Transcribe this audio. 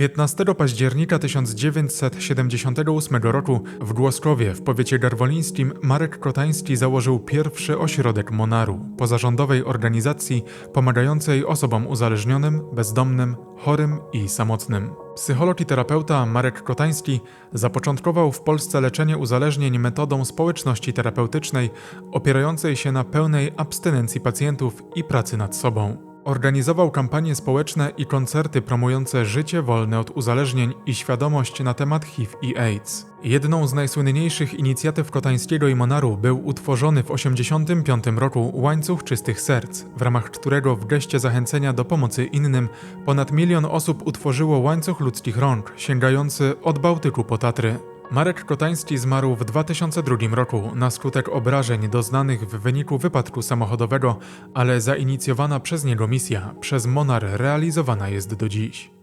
15 października 1978 roku w Głoskowie w powiecie garwolińskim Marek Kotański założył pierwszy ośrodek Monaru, pozarządowej organizacji pomagającej osobom uzależnionym, bezdomnym, chorym i samotnym. Psycholog i terapeuta Marek Kotański zapoczątkował w Polsce leczenie uzależnień metodą społeczności terapeutycznej opierającej się na pełnej abstynencji pacjentów i pracy nad sobą. Organizował kampanie społeczne i koncerty promujące życie wolne od uzależnień i świadomość na temat HIV i AIDS. Jedną z najsłynniejszych inicjatyw Kotańskiego i Monaru był utworzony w 1985 roku Łańcuch Czystych Serc, w ramach którego w geście zachęcenia do pomocy innym ponad milion osób utworzyło łańcuch ludzkich rąk, sięgający od Bałtyku po Tatry. Marek Kotański zmarł w 2002 roku na skutek obrażeń doznanych w wyniku wypadku samochodowego, ale zainicjowana przez niego misja przez Monar realizowana jest do dziś.